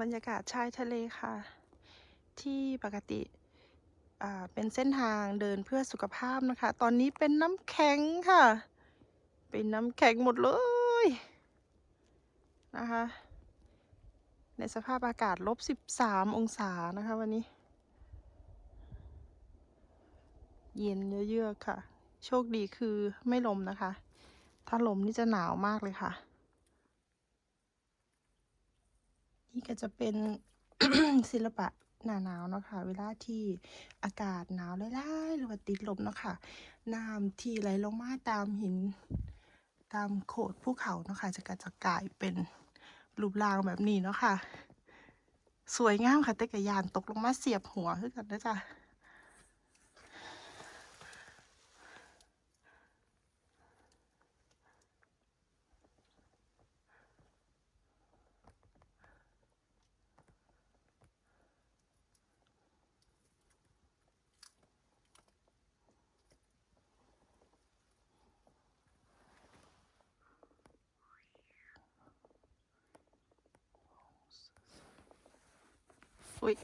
บรรยากาศชายทะเลค่ะ ที่ปกติเป็นเส้นทางเดินเพื่อสุขภาพนะคะ ตอนนี้เป็นน้ำแข็งค่ะ เป็นน้ำแข็งหมดเลยนะคะ ในสภาพอากาศลบ13องศานะคะวันนี้ เย็นเยือกๆค่ะ โชคดีคือไม่ลมนะคะ ถ้าลมนี่จะหนาวมากเลยค่ะ นี่ก็จะเป็นศิลปะหนาหนาวเนาะค่ะเวลาที่อากาศหนาวไล่ๆหรือว่าติดลมเนาะค่ะน้ำที่ไหลลงมาตามหินตามโขดภูเขาเนาะค่ะจะกระจะกลายเป็นรูปร่างแบบนี้เนาะค่ะ สวยงามค่ะแต่กระยานตกลงมาเสียบหัวคือกันนะจ๊ะ อุ้ย